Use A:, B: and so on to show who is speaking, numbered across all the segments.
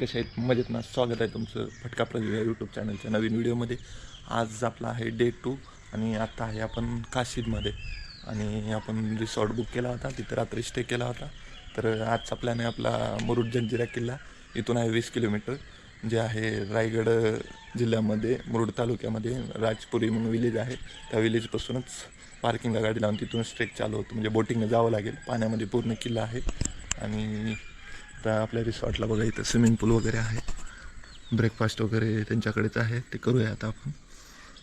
A: कसे आहेत? मजेत ना? स्वागत आहे तुमचं फटका प्रवीण या यूट्यूब चॅनलच्या नवीन व्हिडिओमध्ये आज आपला आहे डे टू आणि आत्ता आहे आपण काशीदमध्ये आणि आपण रिसॉर्ट बुक केला होता तिथं रात्री स्टे केला होता. तर आजचा प्लॅन आहे आपला मुरुड जंजिरा किल्ला. इथून आहे वीस किलोमीटर जे आहे रायगड जिल्ह्यामध्ये मुरुड तालुक्यामध्ये राजपुरी म्हणून विलेज आहे. त्या विलेजपासूनच पार्किंगला गाडी लावून तिथून स्ट्रेक चालू होतो. म्हणजे बोटिंगनं जावं लागेल. पाण्यामध्ये पूर्ण किल्ला आहे. आणि आता आपल्या रिसॉर्टला बघा इथं स्विमिंग पूल वगैरे आहे ब्रेकफास्ट वगैरे त्यांच्याकडेच आहे. ते करूया आता आपण.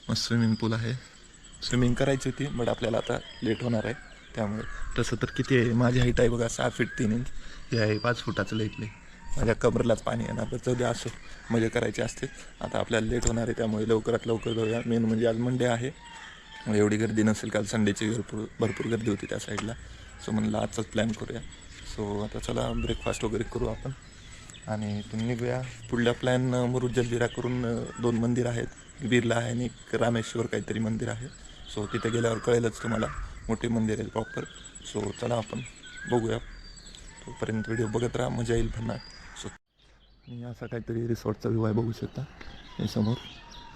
A: मस्त स्विमिंग पूल आहे. स्विमिंग करायची होती बट आपल्याला आता लेट होणार आहे. त्यामुळे तसं तर किती आहे? माझी हाईट आहे बघा सहा फीट तीन इंच हे आहे पाच फुटाचं लेटले माझ्या कमरलाच पाणी येणार तर जाऊ द्या असो मजा करायची असते. आता आपल्याला लेट होणार आहे त्यामुळे लवकरात लवकर जाऊया. मेन म्हणजे आज मंडे आहे. एवढी गर्दी नसेल काल संडेची भरपूर भरपूर गर्दी होती त्या साईडला सो म्हणलं आजचाच प्लॅन करूया. सो आता चला ब्रेकफास्ट वगैरे करू आपण. आणि तुम्ही निघूया. पुढल्या प्लॅन मुरुड जलजिरा करून दोन मंदिर आहेत. बिर्ला आहे आणि एक रामेश्वर काहीतरी मंदिर आहे. सो तिथे गेल्यावर कळेलच तुम्हाला. मोठे मंदिर आहे प्रॉपर सो चला आपण बघूया. तोपर्यंत व्हिडिओ बघत राहा. मजा येईल भन्ना सो आणि असा काहीतरी रिसॉर्टचा व्ह्यू आहे बघू शकता. हे समोर.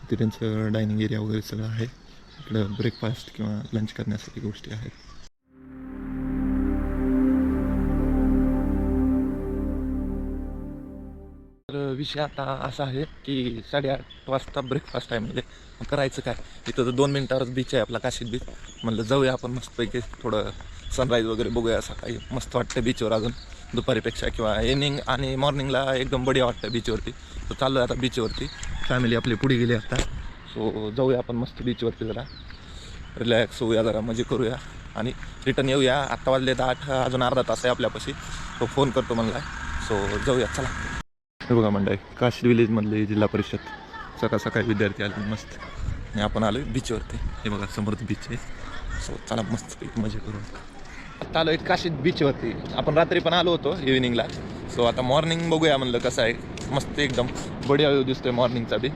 A: तिथे त्यांचं डायनिंग एरिया वगैरे सगळं आहे. इकडं ब्रेकफास्ट किंवा लंच करण्यासाठी गोष्टी आहेत. विषय आता असा आहे की साडेआठ वाजता ब्रेकफास्ट आहे म्हणजे मग करायचं काय? इथं तर दोन मिनटावरच बीच आहे आपला काशीद बीच म्हणलं जाऊया आपण मस्तपैकी थोडं सनराईज वगैरे बघूया सकाळी मस्त वाटतं बीचवर अजून दुपारीपेक्षा किंवा इव्हनिंग आणि मॉर्निंगला एकदम बढिया वाटतं बीचवरती तर चाललो आहे आता बीचवरती फॅमिली आपली पुढे गेली आता. सो जाऊया आपण मस्त बीचवरती जरा. रिलॅक्स होऊया जरा मजे करूया. आणि रिटर्न येऊया. आत्ता वाजले तर आठ अजून अर्धा तास आहे आपल्यापाशी. तो फोन करतो म्हणला. सो जाऊया चला. हे बघा मंडळी काशी विलेजमधले जिल्हा परिषद. सकाळ सकाळी विद्यार्थी आले मस्त. आणि आपण आलो बीचवरती हे बघा समोर बीच आहे. सो चला मस्त मजा करू आता. आलो एक काशीद बीचवरती आपण रात्री पण आलो होतो इव्हिनिंगला सो आता मॉर्निंग बघूया म्हणलं कसं आहे. मस्त एकदम बढिया व्यू दिसतोय मॉर्निंगचा बी.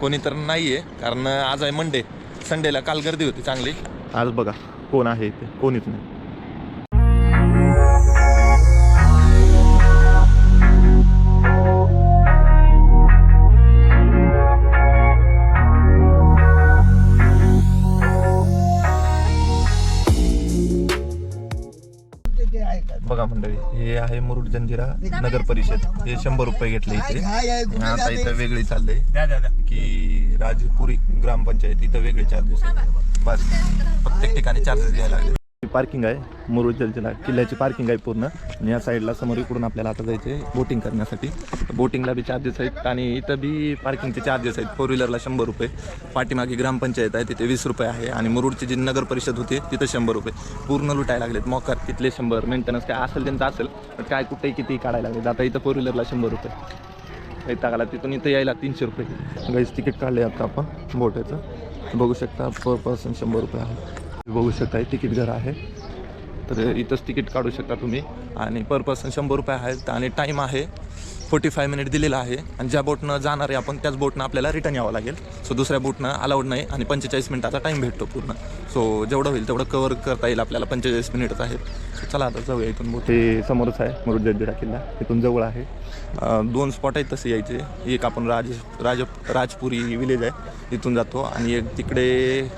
A: कोणी तर नाही आहे कारण आज आहे मंडे संडेला काल गर्दी होती चांगली. आज बघा कोण आहे इथे? कोणीच नाही. हे आहे मुरुड जंजिरा नगर परिषद. हे शंभर रुपये घेतले इथे. आता इथं वेगळी चाललंय की राजपुरी ग्रामपंचायत इथं वेगळे चार्जेस बस. प्रत्येक ठिकाणी चार्जेस घ्यायला लागले. पार्किंग आहे. मुरुड जलजिरा किल्ल्याची पार्किंग आहे पूर्ण. आणि या साईडला समोर इकडून आपल्याला आता जायचे बोटिंग करण्यासाठी. बोटिंगला बी चार्जेस आहेत आणि इथं बी पार्किंगचे चार्जेस आहेत. फोर व्हीलरला शंभर रुपये. पाठीमागे ग्रामपंचायत आहे तिथे वीस रुपये आहे आणि मुरुडची जी नगर परिषद होती तिथं शंभर रुपये. पूर्ण लुटायला लागलेत. मोकार तिथले शंभर. मेंटेनन्स काय असेल त्यांचं असेल पण काय कुठे किती काढायला लागले आता इथं फोर व्हीलरला शंभर रुपये. इथं आला तिथून इथं यायला तीनशे रुपये. गाईच तिकीट काढले आता आपण. बोटाचं बघू शकता पर पर्सन शंभर रुपये आहे. बघू शकता तिकीट घर आहे. तर इथंच तिकीट काढू शकता तुम्ही. आणि पर पर्सन शंभर रुपये आहेत आणि टाईम आहे फोर्टी फाय मिनिट दिलेला आहे. आणि ज्या बोटनं जाणार आहे आपण त्याच बोटनं आपल्याला रिटर्न यावं लागेल. सो दुसऱ्या बोटनं अलाउड नाही आणि पंचेचाळीस मिनिटाचा टाईम भेटतो पूर्ण. सो जेवढं होईल तेवढं कवर करता येईल आपल्याला पंचेचाळीस मिनिटच आहेत. सो चला आता जाऊया इथून बोट हे समोरच आहे मुरुड किल्ला. इथून जवळ आहे. दोन स्पॉट आहेत तसे यायचे. एक आपण राज राज राजपुरी विलेज आहे. इथून जातो. आणि एक तिकडे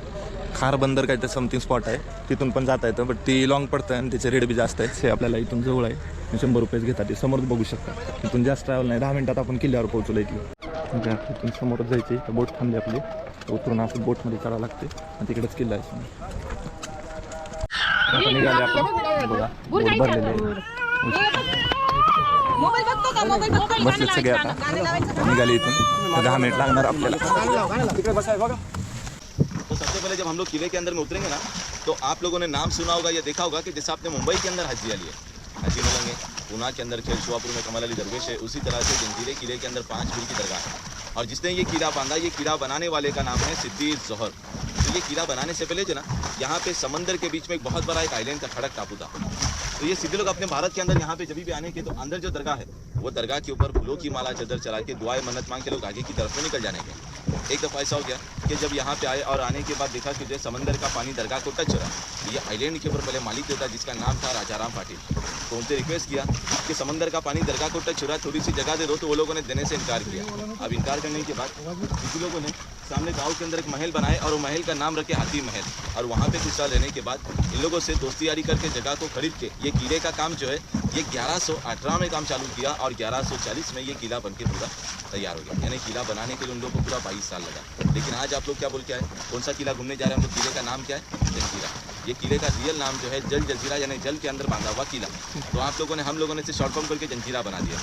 A: खार बंदर काय तर समथिंग स्पॉट आहे. तिथून पण जाता येतं बट ती लॉंग पडतं आणि त्याचे रेट बी जास्त आहे हे आपल्याला इथून जवळ आहे. आणि शंभर रुपयेच घेतात. ते समोरच बघू शकता. इथून जास्त ट्रॅव्हल नाही. दहा मिनिटात आपण किल्ल्यावर पोहोचलो इथली म्हणजे आपण इथून समोरच जायचे तर बोट थांबली आपली. उतरून आपण बोटमध्ये चढावं लागते. आणि तिकडेच किल्ला आहे निघाले आपण. बघा बोट भरलेले
B: मोबाईल बघतो का? मोबाईल बघतो.
A: बसलेत सगळे आता. निघाले इथून. तर दहा मिनिट लागणार आपल्याला.
C: तो सबसे पहले जब हम लोग किले के अंदर में उतरेंगे ना तो आप लोगों ने नाम सुना होगा, या देखा होगा कि जैसे आपने मुंबई के अंदर हज लिया लिया। हाजी मिलेंगे पूना के अंदर खेल शुआपुर में कमल अली दरवेश है। उसी तरह से जंजीरे किले के अंदर पाँच पीर की दरगाह है। और जिसने ये किला बांधा, ये किला बनाने वाले का नाम है सिद्दीर जौहर। तो ये किला बनाने से पहले जो ना, यहाँ पे समंदर के बीच में एक बहुत बड़ा एक आइलैंड का खड़क टापू था। तो ये सिद्धि लोग अपने भारत के अंदर यहाँ पे जब भी आने के तो अंदर जो दरगाह है, वो दरगाह के ऊपर फूलों की माला, चदर चला के दुआएँ मन्नत मांग के लोग आगे की तरफ़ में निकल जाने के। एक दफ़ा ऐसा हो गया कि जब यहाँ पे आए और आने के बाद देखा कि जो समंदर का पानी दरगाह को टच हो रहा है ये आइलैंड के ऊपर पहले मालिक जो था जिसका नाम था राजाराम पाटिल। तो उनसे रिक्वेस्ट किया कि समंदर का पानी दरगाह को टच हो रहा थोड़ी सी जगह दे दो तो वो लोगों ने देने से इनकार किया। अब इनकार करने के बाद किसी लोगों ने सामने गाँव के अंदर एक महल बनाए और वो महल का नाम रखे हाथी महल। और वहाँ पे कुछ साल रहने के बाद इन लोगों से दोस्ती यारी करके जगह को खरीद के ये कीड़े का काम जो है ये 1118 में काम चालू किया और 1140 में ये किला बन के पूरा तैयार हो गया। यानी किला बनाने के लिए उन लोगों को पूरा बाईस साल लगा। लेकिन आज आप लोग क्या बोल के आए? कौन सा किला घूमने जा रहे हैं? हम लोग किले का नाम क्या है? जंजीरा। ये किले का रियल नाम जो है जल जजीरा, यानी जल के अंदर बांधा हुआ किला। तो आप लोगों ने, हम लोगों ने इसे शॉर्ट फॉर्म करके जंजीरा बना दिया।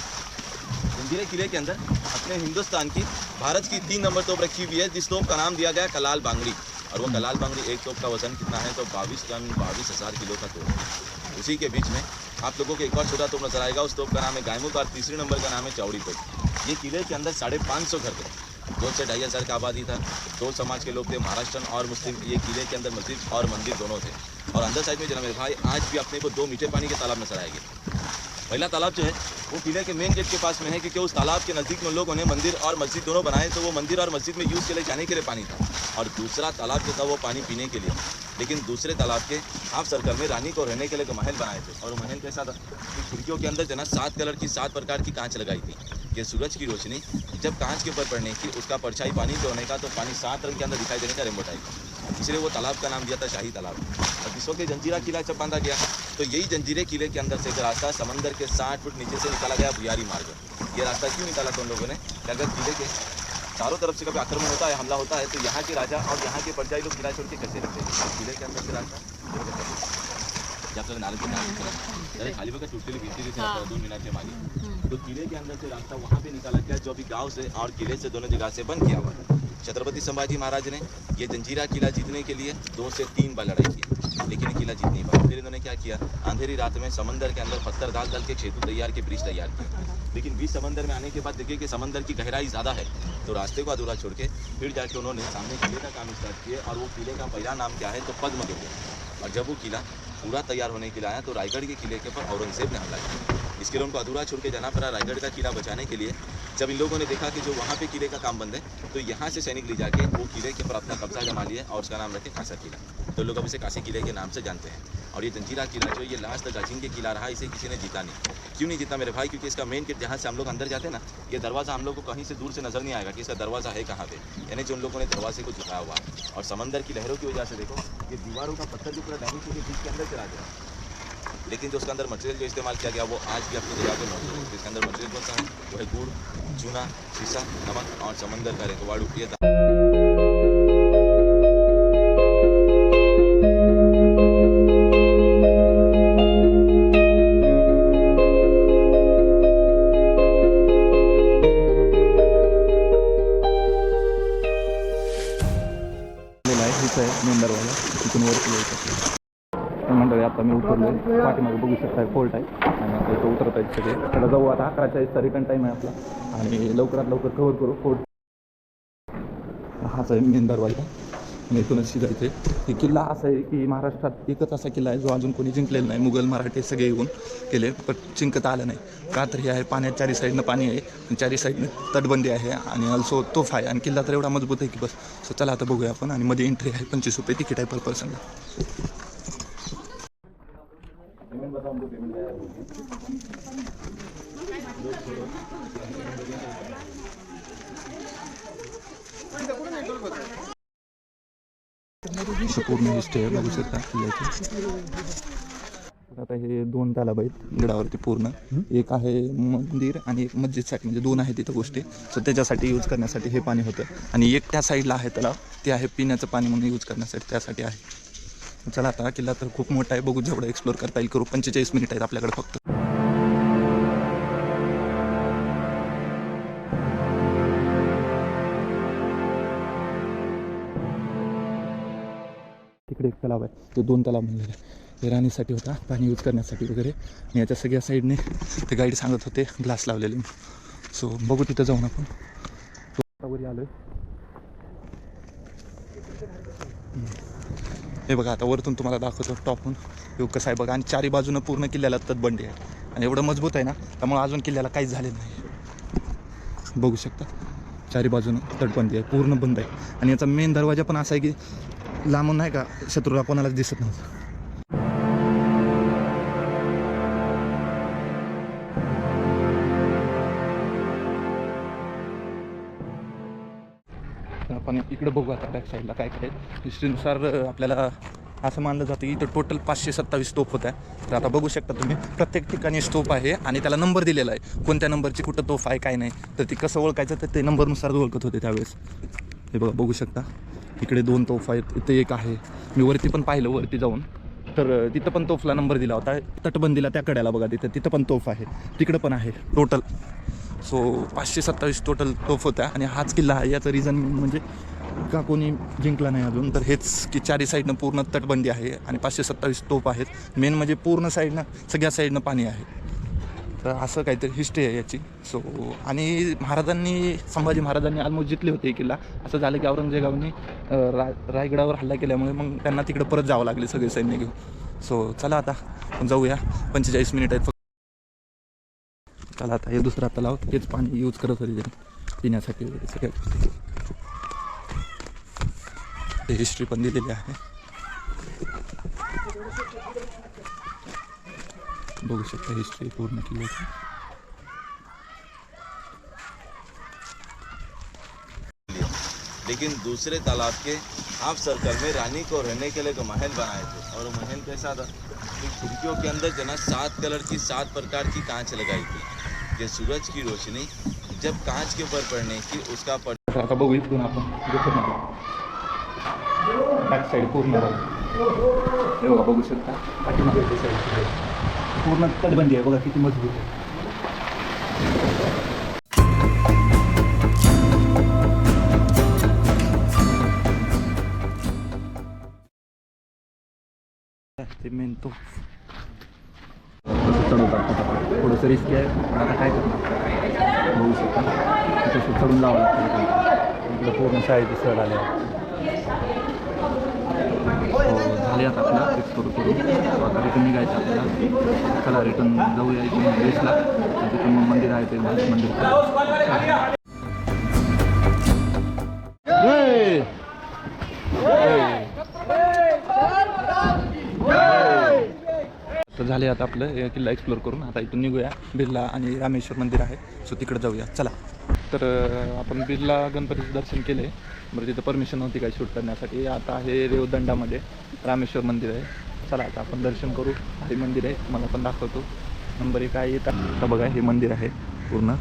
C: जंजीरे किले के अंदर अपने हिंदुस्तान की, भारत की तीन नंबर तोप रखी हुई है, जिस तोप का नाम दिया गया कलाल बांगड़ी। और वो कलाल बांगड़ी एक तोप का वज़न कितना है? तो बाईस टन बाईस हज़ार किलो का तोप उसी के बीच में आप लोगों को एक और छोटा तोप नज़र आएगा। उस तोप का नाम है गायमुख और तीसरे नंबर का नाम है चौड़ी तोप। ये किले के अंदर साढ़े पाँच सौ घर थे। दो से ढाई हज़ार का आबादी था, दो समाज के लोग थे, महाराष्ट्र और मुस्लिम। ये किले के अंदर मस्जिद और मंदिर दोनों थे। और अंदर साइड में जना मेरे भाई, आज भी अपने को दो मीठे पानी के तालाब नज़र आएँगे। पहला तालाब जो है, वो किले के मेन गेट के पास में है, क्योंकि उस तालाब के नज़दीक में लोगों ने मंदिर और मस्जिद दोनों बनाए तो वो मंदिर और मस्जिद में यूज़ के लिए जाने के लिए पानी था। और दूसरा तालाब जो था, वो पानी पीने के लिए। लेकिन दूसरे तालाब के हाफ़ सर्कल में रानी को रहने के लिए महल बनाए थे। और महल कि खिड़कियों के अंदर जो है सात कलर की सात प्रकार की कांच लगाई थी। ये सूरज की रोशनी, जब कांच के ऊपर पड़ने की, उसका परछाई पानी पे होने का तो पानी सात रंग के अंदर दिखाई देने का रेमबो टाइप। इसलिए वो तालाब का नाम दिया था शाही तालाब। और विश्व के जंजीरा किला जब बांधा गया तो यही जंजीरे किले के अंदर से एक रास्ता समंदर के साठ फुट नीचे से निकाला गया बुयारी मार्ग। ये रास्ता क्यों निकाला था उन लोगों ने? अगर किले के चारों तरफ़ से कभी आक्रमण होता है हमला होता है तो यहाँ के राजा और यहाँ के प्रजा लोग किला छोड़ के कैसे रहते हैं? किले के अंदर से रास्ता जे आपल्याला अरे खाली बघा तुटलेली भिंती दिसते आपल्याला दोन मिनटच्या मागे तो किले के अंदर से रास्ता वहाँ पे निकाला गया जो अभी गाँव से और किले से दोनों जगह से बंद किया हुआ है छत्रपति संभाजी महाराज ने ये जंजीरा किला जीतने के लिए दो से तीन बार लड़ाई की लेकिन किला जीत नहीं पाया। फिर इन्होंने क्या किया? अंधेरी रात में समंदर के अंदर पत्थर डाल डाल के सेतु तैयार के ब्रिज तैयार किया लेकिन बीच समंदर में आने के बाद देखिए कि समंदर की गहराई ज़्यादा है। तो रास्ते को अधूरा छोड़ के फिर जाके उन्होंने सामने किले का काम स्टार्ट किया और वो किले का पहला नाम क्या है तो पद्म दुर्ग और जब वो किला पूरा तैयार होने के लिए आया तो रायगढ़ के किले के ऊपर औरंगज़ेब ने हमला किया। इसके लिए उनको अधूरा छोड़ के जाना पड़ा रायगढ़ का किला बचाने के लिए। जब इन लोगों ने देखा कि जो वहाँ पे किले का काम बंद है तो यहाँ से सैनिक ले जाके वो किले के ऊपर अपना कब्जा जमा लिया और उसका नाम रखे कांसा किला। तो लोग अब इसे काशी किले के नाम से जानते हैं। और ये जंजीरा किला जो ये लास्ट तक अजिंक्य किला रहा, इसे किसी ने जीता नहीं। क्यों नहीं जीता मेरे भाई? क्योंकि इसका मेन गेट जहाँ से हम लोग अंदर जाते हैं ना, ये दरवाज़ा हम लोग को कहीं से दूर से नज़र नहीं आएगा कि इसका दरवाज़ा है कहाँ पे। यानी जो उन लोगों ने दरवाजे को झुकाया हुआ है। और समंदर की लहरों की वजह से देखो, ये दीवारों का पत्थर जो पूरा डैमेज होकर बीच के अंदर चला गया। लेकिन जो उसका अंदर मटेरियल जो इस्तेमाल किया गया, वो आज भी अपनी जगह पे मौजूद है इसके अंदर मटेरियल कौन सा है? वो है गुड़, चूना, शीशा, नमक और समंदर का रेतवाड़ू ये
A: आता पाठीमागे बघू शकता फोल्ट आहे. आणि आता इथं उतरत आहेत सगळे. त्याला जाऊ आता. अकरा एक रिटर्न टाईम आहे आपला. आणि लवकरात लवकर कवर करू. फोर्ट हाच आहे मेन दरवाजा. आणि इथूनच शिजायचे हे किल्ला असा आहे की महाराष्ट्रात एकच असा किल्ला आहे जो अजून कोणी जिंकलेला नाही. मुघल मराठे सगळे येऊन केले पण जिंकता आलं नाही. का तर हे आहे पाण्यात चारी साईडनं पाणी आहे आणि चारी साईडनं तटबंदी आहे आणि ऑल्सो तोफ आहे. आणि किल्ला तर एवढा मजबूत आहे की बस. सो चला आता बघूया आपण. आणि मध्ये एंट्री आहे पंचवीस रुपये तिकीट आहे पर पर्सनला असं पूर्ण हिस्ट्री आहे बघू शकता किल्ल्याची आता हे दोन तालाब आहेत गडावरती पूर्ण. एक आहे मंदिर आणि एक मस्जिदसाठी म्हणजे दोन आहे तिथं गोष्टी. सो त्याच्यासाठी यूज करण्यासाठी हे पाणी होतं. आणि एक त्या साईडला आहे तलाव ते आहे पिण्याचं पाणी म्हणून यूज करण्यासाठी त्यासाठी आहे. चला आता किल्ला तर खूप मोठा आहे. बघू जेवढं एक्सप्लोर करता येईल करू. पंचेचाळीस मिनिट आहेत आपल्याकडे फक्त. तिकडे एक तलाव आहे. ते दोन तलाव म्हणलेले हे राहण्यासाठी होता. पाणी यूज करण्यासाठी वगैरे. आणि याच्या सगळ्या साईडने ते गाईड सांगत होते. ग्लास लावलेले सो बघू तिथं जाऊन आपण. आलो आहे हे बघा आता वरतून तुम्हाला दाखवतो टॉपून योग कसं आहे बघा आणि चारी बाजूनं पूर्ण किल्ल्याला तटबंदी आहे आणि एवढं मजबूत आहे ना त्यामुळे अजून किल्ल्याला काहीच झालेलं नाही. बघू शकता चारी बाजूनं तटबंदी आहे पूर्ण बंद आहे. आणि याचा मेन दरवाजा पण असा आहे की लांबून नाही का शत्रूला कोणालाच दिसत नव्हतं. इकडे बघू आता बॅक साईडला काय काय हिस्ट्रीनुसार आपल्याला असं मानलं जातं की इथं टोटल पाचशे सत्तावीस तोफ होत्या तर आता बघू शकता तुम्ही प्रत्येक ठिकाणी स्टोप आहे आणि त्याला नंबर दिलेला आहे. कोणत्या नंबरची कुठं तोफ आहे काय नाही. तर ती कसं ओळखायचं तर ते नंबरनुसार ओळखत होते त्यावेळेस. हे बघा बघू शकता. इकडे दोन तोफ आहेत इथे एक आहे. मी वरती पण पाहिलं वरती जाऊन. तर तिथं पण तोफला नंबर दिला होता. तटबंदीला त्या कड्याला बघा तिथं तिथं पण तोफ आहे. तिकडं पण आहे टोटल सो पाचशे सत्तावीस टोटल तोफ होत्या. आणि हाच किल्ला आहे याचं रिझन म्हणजे का कोणी जिंकला नाही अजून तर हेच की चारी साईडनं पूर्ण तटबंदी आहे आणि पाचशे सत्तावीस तोफ आहेत. मेन म्हणजे पूर्ण साईडनं सगळ्या साईडनं पाणी आहे. तर असं काहीतरी हिस्ट्री आहे याची. सो आणि महाराजांनी संभाजी महाराजांनी ऑलमोस्ट जितले होते किल्ला. असं झालं की औरंगजेबाने राय रा रायगडावर हल्ला केल्यामुळे मग त्यांना तिकडे परत जावं लागले सगळे सैन्य घेऊन. सो चला आता जाऊया. पंचेचाळीस मिनिट आहेत फक्त. चला आता हे दुसरा तलाव हेच पाणी यूज करत होते पिण्यासाठी वगैरे सगळ्या गोष्टी हिस्ट्री पण दिलेली आहे बघू शकता हिस्ट्री पूर्ण किल्ल्याची
C: लेकिन दूसरे तालाब के हाफ़ सर्कल में रानी को रहने के लिए एक महल बनाए थे और महल कैसा था? कि खिड़कियों के अंदर जना सात कलर की सात प्रकार की कांच लगाई थी। कि सूरज की रोशनी जब कांच के ऊपर पड़ने की उसका पड़
A: बघू इथून आपण बॅक साईड पूर्ण हे बघा बघू शकता. पाठीमागची side. पूर्ण तटबंदी आहे बघा किती मजबूत आहे. ते मेन तो. कसं चढवतात पटापट थोडंसं रिस्की आहे. पण आता काय करणार? बघू शकता. तसं चढून जावं लागतं. पूर्ण शाळेची सहल आले झाले आता आपला एक्सप्लोर करू आता रिटर्न निघायचं आपल्याला. चला रिटर्न जाऊया इथून बेसला तिथून मग मंदिर आहे ते मंदिर. तर झाले आता आपलं किल्ला एक्सप्लोर करून. आता इथून निघूया. बिर्ला आणि रामेश्वर मंदिर आहे. सो तिकडे जाऊया. चला. तर आपण बिर्ला गणपतीचं दर्शन केले बरं तिथं परमिशन नव्हती काय शूट करण्यासाठी. आता आहे रेवदंडामध्ये. रामेश्वर मंदिर आहे. चला आता आपण दर्शन करू. हे मंदिर आहे. मला पण दाखवतो. नंबर एक आहे. येतात आता बघा हे मंदिर आहे पूर्ण.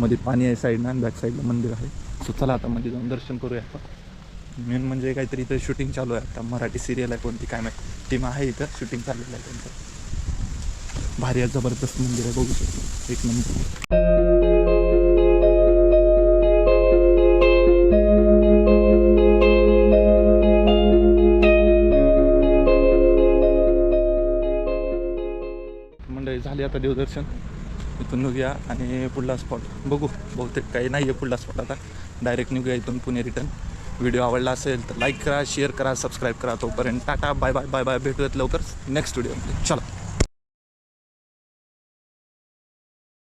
A: मध्ये पाणी आहे साईडनं आणि बॅक साईडला मंदिर आहे. सो चला आता मध्ये जाऊन दर्शन करूया आपण. मेन म्हणजे काहीतरी इथं शूटिंग चालू आहे आता. मराठी सिरियल आहे कोणती काय माहिती. टीम आहे इथं. शूटिंग चाललेलं आहे त्यांचं. भारी जबरदस्त मंदिर आहे. बघू शकतो. एक नंबर. आता देवदर्शन. इथून निघूया आणि पुढला स्पॉट बघू बहुतेक काही नाही आहे पुढला स्पॉट आता. डायरेक्ट निघूया इथून पुणे रिटर्न व्हिडिओ आवडला असेल तर लाईक करा शेअर करा सबस्क्राईब करा तोपर्यंत tata bye bye bye bye भेटूयात लवकर नेक्स्ट व्हिडिओमध्ये चला.